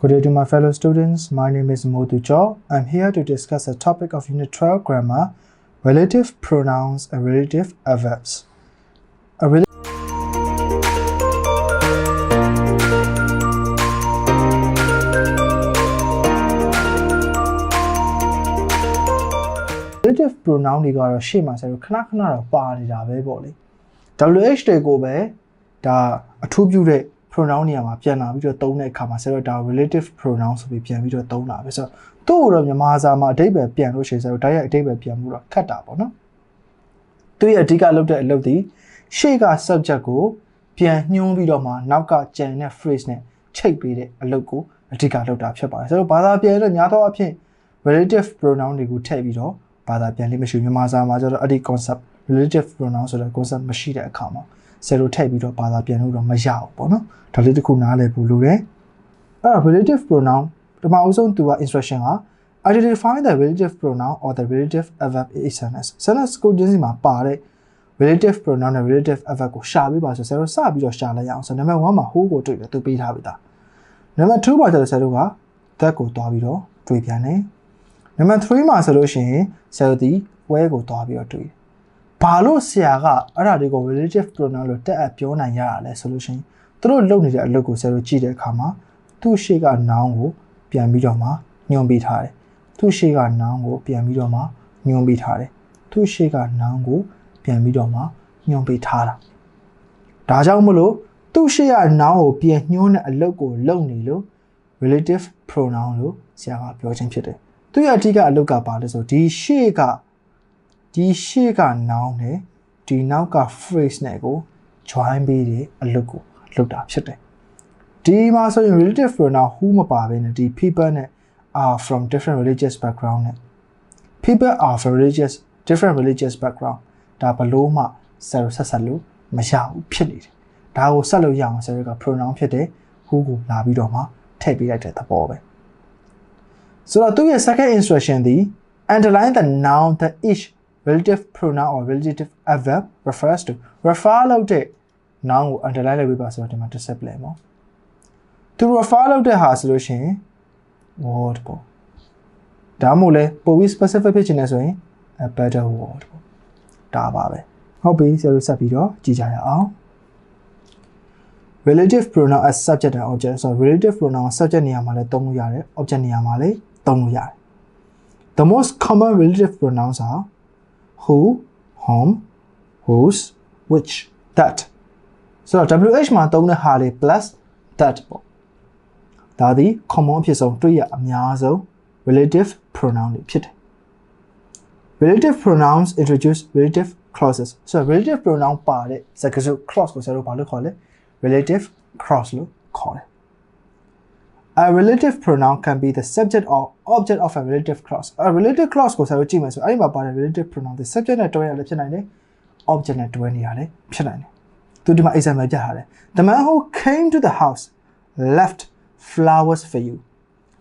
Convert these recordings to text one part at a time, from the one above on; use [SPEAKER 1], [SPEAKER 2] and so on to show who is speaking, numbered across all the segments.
[SPEAKER 1] Good day to my fellow students. My name is Modu Cho. I'm here to discuss a topic of Unit 12 grammar, relative pronouns and relative adverbs. A rel- relative pronoun တွေကတော့ရှေ့မှာဆက်လို့ခဏခဏတော့ပါနေတာပဲပေါ့လေ WH တွေကိုပဲဒါအထူးပြုတဲ့ pronoun နေရာမှာပြန်လာပြီးတော့သုံးတဲ့အခါမှာဆက်တော့ဒါ relative pronoun ဆိုပြီးပြန်ပြီးတော့သုံးတာပဲဆိုတော့သူ့ကိုတော့မြန်မာစာမှာအဓိပ္ပာယ်ပြန်လို့ရှိရင်ဆက်တော့ဒါရဲ့အဓိပ္ပာယ်ပြန်မှုတော့ခက်တာပေါ့နော်သူရဲ့အဓိကလုပ်တဲ့အလုပ်ဒီရှေ့က subject ကိုပြန်ညွှန်းပြီးတော့မှနောက်ကကြံတဲ့ phrase နဲ့ချိတ်ပေးတဲ့အလုပ်ကိုအဓိကလုပ်တာဖြစ်ပါတယ်ဆိုတော့ဘာသာပြန်တဲ့များသောအားဖြင့် relative pronoun တွေကိုထည့်ပြီးတော့ဘာသာပြန်လေးမရှိဘူးမြန်မာစာမှာကျတော့အဲ့ဒီ concept relative pronoun ဆိုတဲ့ concept မရှိတဲ့အခါမှာ ဆယ်လိုထည့်ပြီးတော့ဘာသာပြန်လို့တော့မရဘူးပေါ့နော်ဒါလေးတစ်ခုနားလည်ဖို့လိုတယ်အဲ့တော့ relative pronoun ပထမအဆုံးသူက instruction က identify the relative pronoun or the relative adverb in a sentence sentence ကိုကျင်းစီမှာပါတဲ့ relative pronoun နဲ့ relative adverb ကိုရှာပေးပါဆိုဆယ်လိုစပြီးတော့ရှာလိုက်ရအောင်ဆိုနံပါတ်1မှာ who ကိုတွေ့တယ်သူပေးထားပြီသားနံပါတ်2မှာကျတော့ဆယ်လိုက that ကိုတွားပြီးတော့တွေ့ပြန်တယ်နံပါတ်3မှာဆိုလို့ရှိရင်ဆယ်လိုဒီ where ကိုတွားပြီးတော့တွေ့တယ် ဘာလို့ဆရာကအဲ့ဒါတွေကို relative pronoun လို့တက်အပ်ပြောနိုင်ရတာလဲဆိုလို့ရှိရင်သူတို့လုပ်နေတဲ့အလုပ်ကိုဆရာတို့ကြည့်တဲ့အခါမှာသူ့ရှေ့က noun ကိုပြန်ပြီးတော့မှညွှန်ပေးထားတယ်သူ့ရှေ့က noun ကိုပြန်ပြီးတော့မှညွှန်ပေးထားတယ်သူ့ရှေ့က noun ကိုပြန်ပြီးတော့မှညွှန်ပေးထားတာဒါကြောင့်မလို့သူ့ရှေ့က noun ကိုပြန်ညွှန်းတဲ့အလုပ်ကိုလုပ်နေလို့ relative pronoun လို့ဆရာကပြောခြင်းဖြစ်တယ်သူရဲ့အဓိကအလုပ်ကပါလဲဆိုဒီရှေ့က ဒီရှေ့က noun နဲ့ဒီနောက်က phrase နဲ့ကို join ပေးတဲ့အလုပ်ကိုလုပ်တာဖြစ်တယ်ဒီမှာဆိုရင် relative pronoun who မပါဘဲနဲ့ဒီ people နဲ့ are from different religious background နဲ့ people are from religious different religious background ဒါဘလို့မှဆက်ဆက်ဆက်လို့မရဘူးဖြစ်နေတယ်ဒါကိုဆက်လို့ရအောင်ဆရာက pronoun ဖြစ်တဲ့ who ကိုလာပြီးတော့မှထည့်ပေးလိုက်တဲ့သဘောပဲဆိုတော့သူရဲ့ second instruction ဒီ underline the noun that each relative pronoun or relative adverb refers to refer လုပ်တဲ့ noun ကို underline လုပ်ပေးပါဆိုတော့ဒီမှာ discipline ပေါ့သူ refer လုပ်တဲ့ဟာဆိုလို့ရှိရင် word ပေါ့ဒါမှမဟုတ်လဲပိုပြီး specific ဖြစ်ချင်တယ်ဆိုရင် a better word ပေါ့ဒါပါပဲဟုတ်ပြီဆရာတို့ဆက်ပြီးတော့ကြည့်ကြရအောင် relative pronoun as subject and object ဆိုတော့ relative pronoun subject နေရာမှာလည်းသုံးလို့ရတယ် object နေရာမှာလည်းသုံးလို့ရတယ် the most common relative pronouns are who whom whose which that ဆိုတော့ wh မှာသုံးတဲ့ဟာလေး plus that ပေါ့ဒါသည် common အဖြစ်ဆုံးတွေ့ရအများဆုံး relative pronoun တွေဖြစ်တယ် relative pronouns introduce relative clauses ဆိုတော့ relative pronoun ပါတဲ့စကားစု clause ကိုဆရာတို့ဘာလို့ခေါ်လဲ relative clause လို့ခေါ်တယ် A relative pronoun can be the subject or object of a relative clause. A relative clause ကိုဆရာတို့ကြည့်မယ်ဆိုအဲ့ဒီမှာပါတဲ့ relative pronoun ဒီ subject နဲ့တွဲရလည်းဖြစ်နိုင်တယ် object နဲ့တွဲနေရလည်းဖြစ်နိုင်တယ်။သူဒီမှာ example ပြထားတယ်။ The man who came to the house left flowers for you.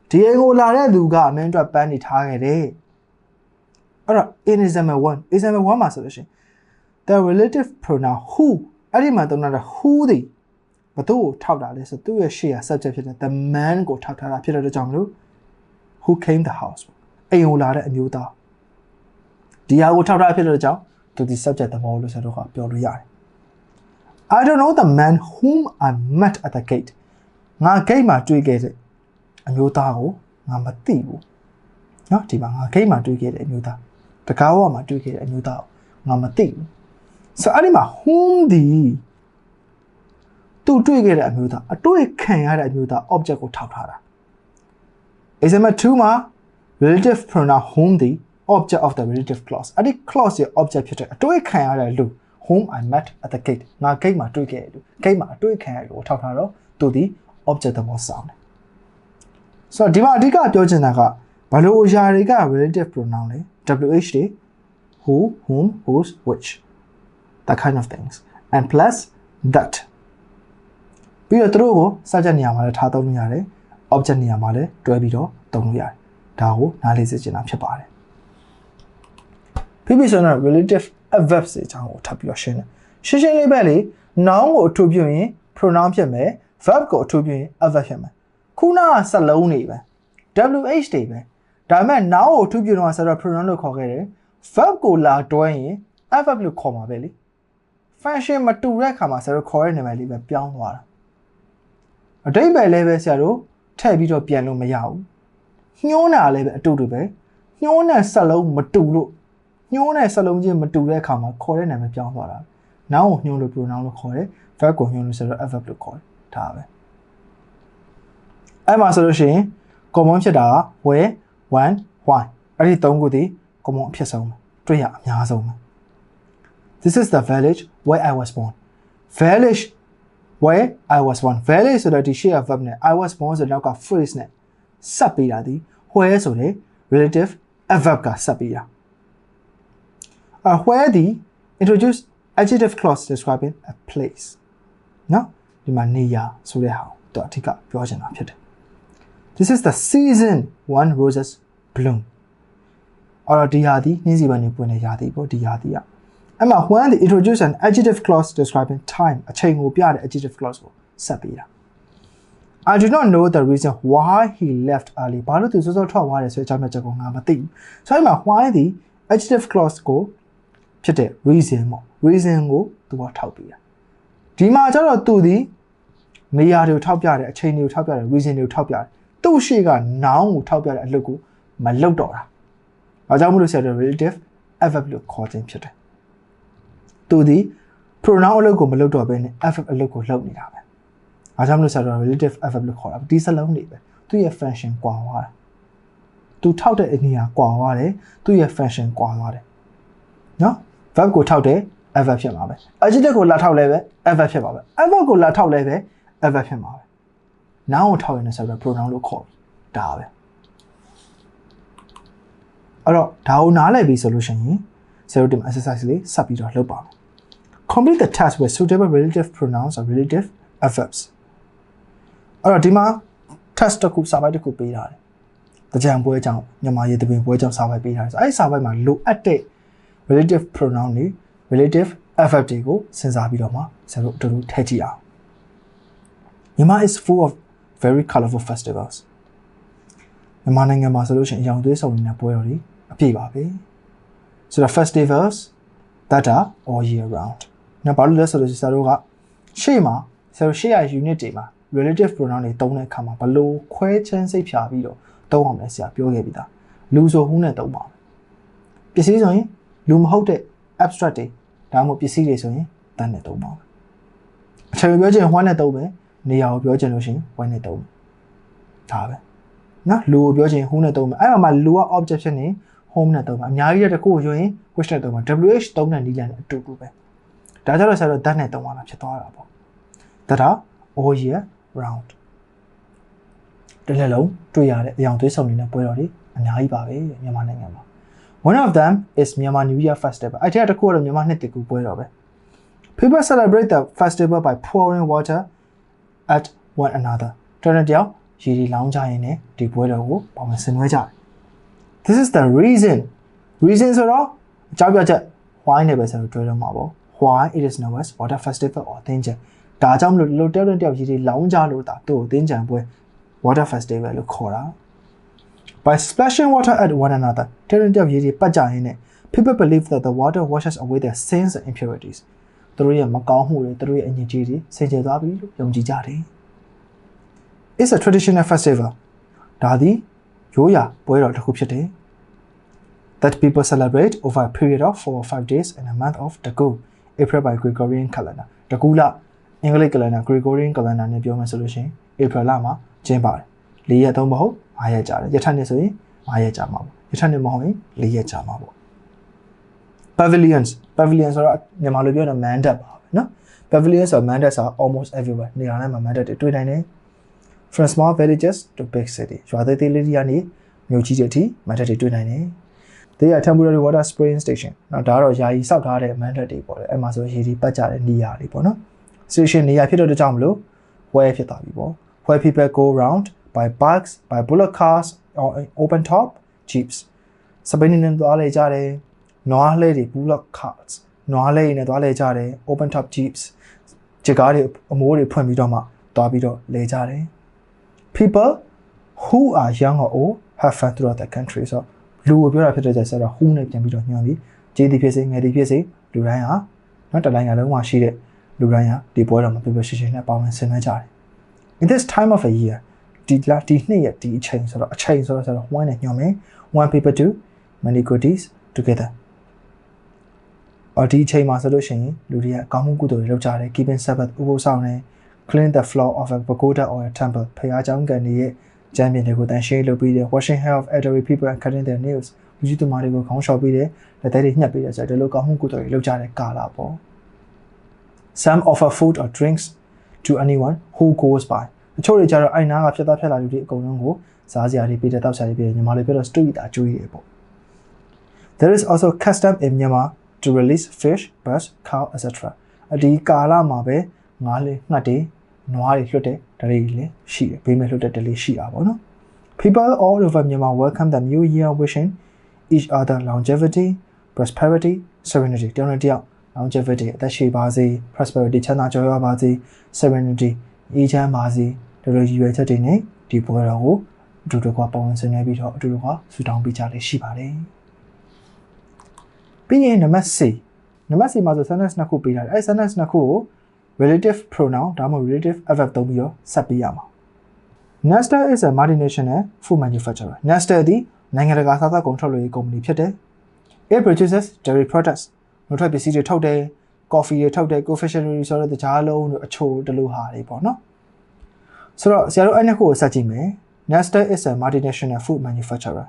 [SPEAKER 1] ဒီအိမ်ကိုလာတဲ့လူကမင်းအတွက်ပန်းနေထားခဲ့တယ်။အဲ့တော့ in example 1 example 1မှာဆိုလို့ရှိရင် the relative pronoun who အဲ့ဒီမှာသုံးတာ who ဒီ ဘသူ့ကိုထောက်တာလဲဆိုသူ့ရဲ့ရှေ့က subject ဖြစ်တဲ့ the man ကိုထောက်ထားတာဖြစ်တဲ့အတွက်ကြောင့်မလို့ who came the house အိမ်ကိုလာတဲ့အမျိုးသားဒီဟာကိုထောက်ထားဖြစ်တဲ့အတွက်ကြောင့်သူဒီ subject သဘောလို့ဆိုတော့ပြောလို့ရတယ် I don't know the man whom I met at the gate ငါ gate မှာတွေ့ခဲ့တဲ့အမျိုးသားကိုငါမသိဘူးเนาะဒီမှာငါ gate မှာတွေ့ခဲ့တဲ့အမျိုးသားတကားဝမှာတွေ့ခဲ့တဲ့အမျိုးသားကိုငါမသိဘူးဆိုအဲ့ဒီမှာ whom ဒီ သူတွေ့ခဲ့တဲ့အမျိုးသားအတွေ့ခံရတဲ့အမျိုးသား object ကိုထောက်ထားတာ example 2မှာ relative pronoun whom ဒီ object of the relative clause အဲ့ဒီ clause ရဲ့ object ဖြစ်တဲ့အတွေ့ခံရတဲ့လူ whom I met at the gate ငါ gate မှာတွေ့ခဲ့တယ်လူ gate မှာအတွေ့ခံရတဲ့လူကိုထောက်ထားတော့သူဒီ object သဘောဆောင်တယ်ဆိုတော့ဒီမှာအဓိကပြောချင်တာကဘာလို့အရာတွေက relative pronoun လဲ wh တွေ who whom whose which that kind of things and plus that ပြီးတော့သူတို့ကို subject နေရာမှာလည်းထားသုံးလို့ရတယ် object နေရာမှာလည်းတွဲပြီးတော့သုံးလို့ရတယ်ဒါကိုနားလည်စေချင်တာဖြစ်ပါတယ်ပြီးပြီဆိုတော့ relative adverbs တွေအကြောင်းကိုထပ်ပြီးတော့ရှင်းတယ်ရှင်းရှင်းလေးပဲလေ noun ကိုအထူးပြုရင် pronoun ဖြစ်မယ် verb ကိုအထူးပြုရင် adverb ဖြစ်မယ်ခုနကစလုံးတွေပဲ WH တွေပဲဒါပေမဲ့ now ကိုအထူးပြုတော့ဆိုတော့ pronoun လို့ခေါ်ခဲ့တယ် verb ကိုလာတွဲရင် adverb လို့ခေါ်မှာပဲလေ function မတူတဲ့အခါမှာဆိုတော့ခေါ်တဲ့နာမည်လေးပဲပြောင်းသွားတာ အတိတ်ပဲလည်းပဲဆရာတို့ထည့်ပြီးတော့ပြန်လို့မရဘူးညှိုးတာလည်းပဲအတူတူပဲညှိုးနဲ့စလုံးမတူလို့ညှိုးနဲ့စလုံးချင်းမတူတဲ့အခါမှာခေါ်တဲ့နာမည်ပြောင်းသွားတာ now ကိုညှိုးလို့ pronoun လို့ခေါ်တယ် verb ကိုညှိုးလို့ဆိုတော့ adverb လို့ခေါ်တယ်ဒါပဲအဲ့မှာဆိုလို့ရှိရင် common ဖြစ်တာက where when why အဲ့ဒီသုံးခုဒီ common အဖြစ်ဆုံးပဲတွေ့ရအများဆုံးပဲ This is the village where I was born village where I was born village ဆိုတော့ဒီ share verb နဲ့ I was born ဆိုတော့နောက်က phrase နဲ့ဆက်ပေးတာဒီ where ဆိုတဲ့ relative adverb ကဆက်ပေးတာအ where ဒီ introduce adjective clause describing a place နော်ဒီမှာနေရာဆိုတဲ့ဟာကိုသူအထက်ကပြောချင်တာဖြစ်တယ် This is the season one roses bloom အော်ဒီဟာဒီနှင်းစီပန်းနေပွင့်နေရာသီပေါ့ဒီရာသီอ่ะ အဲ့မှာ when they introduce an adjective clause describing time အချိန်ကိုပြတဲ့ adjective clause ကိုဆက်ပေးတာ I do not know the reason why he left early ဘာလို့သူစောစောထွက်သွားတယ်ဆိုတဲ့အကြောင်းအချက်ကိုငါမသိဘူးဆိုတော့အဲ့မှာ why ဒီ adjective clause ကိုဖြစ်တဲ့ reason ပေါ့ reason ကိုသူကထောက်ပေးတာဒီမှာကျတော့သူဒီနေရာတွေကိုထောက်ပြတယ်အချိန်တွေကိုထောက်ပြတယ် reason တွေကိုထောက်ပြတယ်သူ့ရှိက noun ကိုထောက်ပြတဲ့အလုပ်ကိုမလုပ်တော့တာ။ဒါကြောင့်မလို့ဆရာတို့ relative adverb လို့ခေါ်ခြင်းဖြစ်တယ်။ သူဒီ pronoun အလုပ်ကိုမလုပ်တော့ဘဲနဲ့ adverb အလုပ်ကိုလုပ်နေတာပဲ။ဒါကြောင့်မလို့ဆရာတို့ relative adverb လို့ခေါ်တာ။ဒီစလုံးတွေပဲသူ့ရဲ့ function ကွာသွားတာ။သူထောက်တဲ့အနေအကွာသွားတယ်။သူ့ရဲ့ function ကွာသွားတယ်။နော် verb ကိုထောက်တဲ့ adverb ဖြစ်မှာပဲ။ adjective ကိုလာထောက်လဲပဲ adverb ဖြစ်မှာပဲ။ adverb ကိုလာထောက်လဲပဲ adverb ဖြစ်မှာပဲ။ noun ကိုထောက်ရင်လည်းဆရာတို့ pronoun လို့ခေါ်ပြီ။ဒါပဲ။အဲ့တော့ဒါကိုနားလည်ပြီဆိုလို့ရှိရင် zero dim exercise လေးဆက်ပြီးတော့လုပ်ပါမယ် complete the task with suitable relative pronouns or relative adverbs အဲ့တော့ဒီမှာ test တစ်ခုစာပိုက်တစ်ခုပေးထားတယ်တကြံပွဲကြောင့်မြန်မာရေးတပင်ပွဲကြောင့်စာပိုက်ပေးထားတယ်ဆိုအဲ့ဒီစာပိုက်မှာလိုအပ်တဲ့ relative pronoun တွေ relative adverb တွေကိုစဉ်းစားပြီးတော့မှဆရာတို့အတူတူထည့်ကြည့်အောင်မြန်မာ is full of very colorful festivals မြန်မာနိုင်ငံမှာဆိုလို့ရှိရင်အရောင်သွေးဆောင်နေတဲ့ပွဲတော်တွေအပြည့်ပါပဲဆိုတော့ festivals that are all year round နော်ဘာလို့လဲဆိုတော့ဆရာတို့ကရှေ့မှာဆရာတို့ရှေ့ရ unit တွေမှာ relative pronoun တွေသုံးတဲ့အခါမှာဘလို့ခွဲချမ်းစိတ်ဖြာပြီးတော့သုံးအောင်လဲဆရာပြောခဲ့ပြီးသားလူဆိုဟုနဲ့သုံးပါမယ်ပစ္စည်းဆိုရင်လူမဟုတ်တဲ့ abstract တွေဒါမှမဟုတ်ပစ္စည်းတွေဆိုရင်တန်းနဲ့သုံးပါမယ်အချိန်ပြောချင် one နဲ့သုံးမယ်နေရာကိုပြောချင်လို့ရှိရင် one နဲ့သုံးမယ်ဒါပဲနော်လူကိုပြောချင် who နဲ့သုံးမယ်အဲ့မှာမှာလူက object ဖြစ်နေ home နဲ့သုံးမှာအများကြီးတဲ့တစ်ခုကိုယူရင် which နဲ့သုံးမှာ wh သုံးတဲ့နည်းလမ်းနဲ့အတူတူပဲ ဒါကြတော့ဆရာတို့ that နဲ့သုံးရတာဖြစ်သွားတာပေါ့ that are all year round တစ်လက်လုံးတွေ့ရတဲ့အယောင်သွေးဆောင်နေတဲ့ပွဲတော်တွေအများကြီးပါပဲမြန်မာနိုင်ငံမှာ one of them is Myanmar New Year Festival အဲ့ဒီတစ်ခုကတော့မြန်မာနှစ်တကူပွဲတော်ပဲ people celebrate the festival by pouring water at one another တော်တော်တယောက်ရေဒီလောင်းကြရင်လည်းဒီပွဲတော်ကိုပုံမှန်ဆင်နွှဲကြတယ် this is the reason reason ဆိုတော့အကြောင်းပြချက် why နဲ့ပဲဆက်လို့တွဲတော့မှာပေါ့ why it is known as water festival or သင်္ကြန်ဒါကြောင့်မလို့လို့တယောက်တယောက်ရေဒီလောင်းကြလို့ဒါသူ့ကိုသင်္ကြန်ပွဲ water festival လို့ခေါ်တာ by splashing water at one another တယောက်တယောက်ရေဒီပတ်ကြရင်းနဲ့ people believe that the water washes away their sins and impurities သူတို့ရဲ့မကောင်းမှုတွေသူတို့ရဲ့အညစ်အကြေးတွေဆင်ခြင်သွားပြီလို့ယုံကြည်ကြတယ် is a traditional festival ဒါသည်ရိုးရာပွဲတော်တစ်ခုဖြစ်တယ် that people celebrate over a period of 4 or 5 days in a month of Dagu April by Gregorian calendar တကူလအင်္ဂလိပ် calendar Gregorian calendar နဲ့ပြောမယ်ဆိုလို့ရှိရင် April လမှာကျင်းပါတယ်၄ရက်သုံးမဟုတ်၅ရက်ကြာတယ်ရထနှစ်ဆိုရင်၅ရက်ကြာမှာပေါ့ရထနှစ်မဟုတ်ရင်၄ရက်ကြာမှာပေါ့ pavilions pavilions ဆိုတော့မြန်မာလိုပြောရင် mandate ပါပဲเนาะ pavilions ဆို mandate ဆို almost everywhere နေရာတိုင်းမှာ mandate တွေတွေ့နိုင်တယ် from small villages to big city ရွာသေးသေးလေးတွေကနေမြို့ကြီးတွေအထိ mandate တွေတွေ့နိုင်တယ် they are temporary water spraying station เนาะဒါကတော့ယာယီစောက်ထားတဲ့ mandate တွေပေါ့လေအဲ့မှာဆိုရေဒီပတ်ကြတဲ့နေရာတွေပေါ့နော် station နေရာဖြစ်တော့တကြောင်မလို့ where ဖြစ်သွားပြီပေါ့ where people go round by bikes by bullock cars or open top jeeps စပိန်နေသွားလေကြတယ်နွားလှဲတွေ bullock cars နွားလှဲတွေနဲ့သွားလေကြတယ် open top jeeps ဂျကားတွေအမိုးတွေဖွင့်ပြီးတော့မှသွားပြီးတော့လဲကြတယ် people who are young or old have fun throughout the country ဆိုတော့ လူကိုပြောတာဖြစ်တဲ့ကျဆက်တော့ who နဲ့ပြန်ပြီးတော့ညွှန်ပြီးကျေးသည်ဖြစ်စေငယ်သည်ဖြစ်စေလူတိုင်းဟာနော်တလိုင်းကလုံးမှာရှိတဲ့လူတိုင်းဟာဒီပွဲတော်မှာပြပြရှင်းရှင်းနဲ့ပါဝင်ဆင်နွှဲကြတယ် in this time of a year ဒီလာဒီနှစ်ရက်ဒီအချိန်ဆိုတော့အချိန်ဆိုတော့ဆိုတော့ one နဲ့ညွှန်မယ် one people do many goodies together အော်ဒီအချိန်မှာဆိုလို့ရှိရင်လူတွေကကောင်းမှုကုသိုလ်တွေလုပ်ကြတယ် keeping sabbath ဥပုသ်ဆောင်တယ် clean the floor of a pagoda or a temple ဖခင်ကျောင်းကန်ရဲ့ ကျမ်းပြင်တွေကိုတန်ရှင်းလုပ်ပြီးတယ် washing hair of elderly people and cutting their nails လူကြီးသူမတွေကိုခေါင်းလျှော်ပြီးတယ်လက်သေးတွေညှက်ပြီးတယ်ဆိုတော့ဒီလိုကောင်းမှုကုသိုလ်တွေလုပ်ကြတဲ့ကာလပေါ့ some offer food or drinks to anyone who goes by အချို့တွေကြတော့အိုင်နာကဖြတ်သားဖြတ်လာလူတွေအကုန်လုံးကိုစားစရာတွေပေးတဲ့တောက်စရာတွေပေးတယ်ညီမလေးပြောတော့ street တာကျွေးတယ်ပေါ့ There is also custom in Myanmar to release fish, birds, cow, etc. အဒီကာလမှာပဲငါးလေးငှက်တွေ နွားတွေလွတ်တဲ့ဒလေးတွေလည်းရှိတယ်ဘေးမဲ့လွတ်တဲ့ဒလေးရှိတာပေါ့နော် People all over Myanmar welcome the new year wishing each other longevity, prosperity, serenity တယောက်နဲ့တယောက် longevity အသက်ရှည်ပါစေ prosperity ချမ်းသာကြွယ်ဝပါစေ serenity အေးချမ်းပါစေဒီလိုရည်ရွယ်ချက်တွေနဲ့ဒီပွဲတော်ကိုအတူတူကပုံဝင်ဆင်နေပြီးတော့အတူတူကဆူတောင်းပေးကြလေးရှိပါတယ်ပြီးရင်နံပါတ်4နံပါတ်4မှာဆို sentence နှစ်ခုပေးထားတယ်အဲဒီ sentence နှစ်ခုကို relative pronoun ဒါမှမဟုတ် relative adverb သုံးပြီးတော့ဆက်ပေးရမှာ Nestle is a multinational food manufacturer. Nestle သည်နိုင်ငံတကာစားသောက်ကုန်ထုတ်လုပ်ရေးကုမ္ပဏီဖြစ်တယ်။ It produces dairy products. မြို့ထွက်ပစ္စည်းတွေထုတ်တယ်။ coffee တွေထုတ်တယ် confectionery ဆိုတဲ့တခြားလုံးတို့အချို့တလူဟာတွေပေါ့နော်။ဆိုတော့ဆရာတို့အဲ့နှစ်ခုကိုစက်ကြည့်မယ်။ Nestle is a multinational food manufacturer.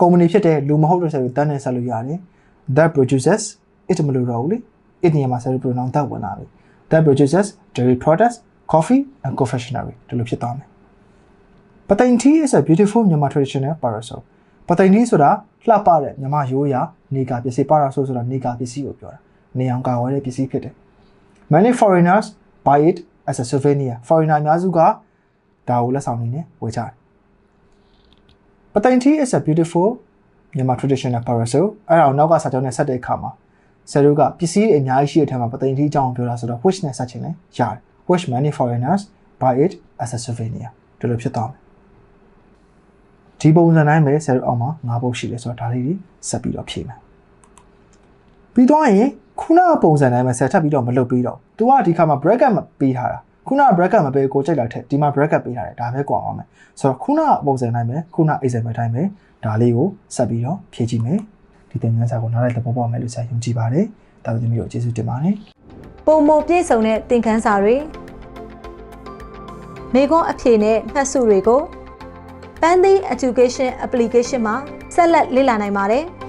[SPEAKER 1] ကုမ္ပဏီဖြစ်တဲ့လူမဟုတ်တဲ့ဆရာတို့တန်းနေဆက်လို့ရတယ်။ That produces it မလို့တော့ဘူးလေ။ it နေရာမှာဆရာတို့ pronoun that ဝင်လာပြီ။ That produces dairy products, coffee and confectionery ဒီလိုဖြစ်သွားမယ်။ပသိမ်ထီး is a beautiful Myanmar traditional parasol ပသိမ်ထီးဆိုတာလှပတဲ့မြန်မာရိုးရာနေကာပစ္စည်း parasol ဆိုတာနေကာပစ္စည်းကိုပြောတာနေအောင်ကာဝယ်တဲ့ပစ္စည်းဖြစ်တယ် many foreigners buy it as a souvenir foreigner အများစုကဒါကိုလက်ဆောင်အနေနဲ့ဝယ်ကြတယ်ပသိမ်ထီး is a beautiful Myanmar traditional parasol အဲ့ဒါကိုနောက်ကစာကြောင်းနဲ့ဆက်တဲ့အခါမှာ ဆယ်တို့ကပစ္စည်းတွေအများကြီးရှိတဲ့ထဲမှာပသိမ်ထီးအကြောင်းပြောတာဆိုတော့ which နဲ့ဆက်ချင်လဲရတယ် which many foreigners buy it as a souvenir ဒီလိုဖြစ်သွားမယ်ဒီပုံစံတိုင်းပဲဆယ်တို့အောက်မှာ၅ပုတ်ရှိတယ်ဆိုတော့ဒါလေးတွေဆက်ပြီးတော့ဖြည့်မယ်ပြီးတော့ရင်ခုနကပုံစံတိုင်းပဲဆက်ထပ်ပြီးတော့မလုပ်ပြီးတော့ तू ကဒီခါမှာ bracket မပေးထားတာခုနက bracket မပေးကိုကြိုက်လိုက်ထက်ဒီမှာ bracket ပေးထားတယ်ဒါပဲကွာအောင်မယ်ဆိုတော့ခုနကပုံစံတိုင်းပဲခုန example တိုင်းပဲဒါလေးကိုဆက်ပြီးတော့ဖြည့်ကြည့်မယ် ဒီသင်ခန်းစာကိုနားလည်သဘောပေါက်မယ်လို့ဆရာယုံကြည်ပါတယ်တာဝန်သမီးတို့ကျေးဇူးတင်ပါတယ်
[SPEAKER 2] ပုံမပြည့်စုံတဲ့သင်ခန်းစာတွေမိခွန်းအဖြေနဲ့မှတ်စုတွေကို Pandy Education Application မှာဆက်လက်လေ့လာနိုင်ပါတယ်။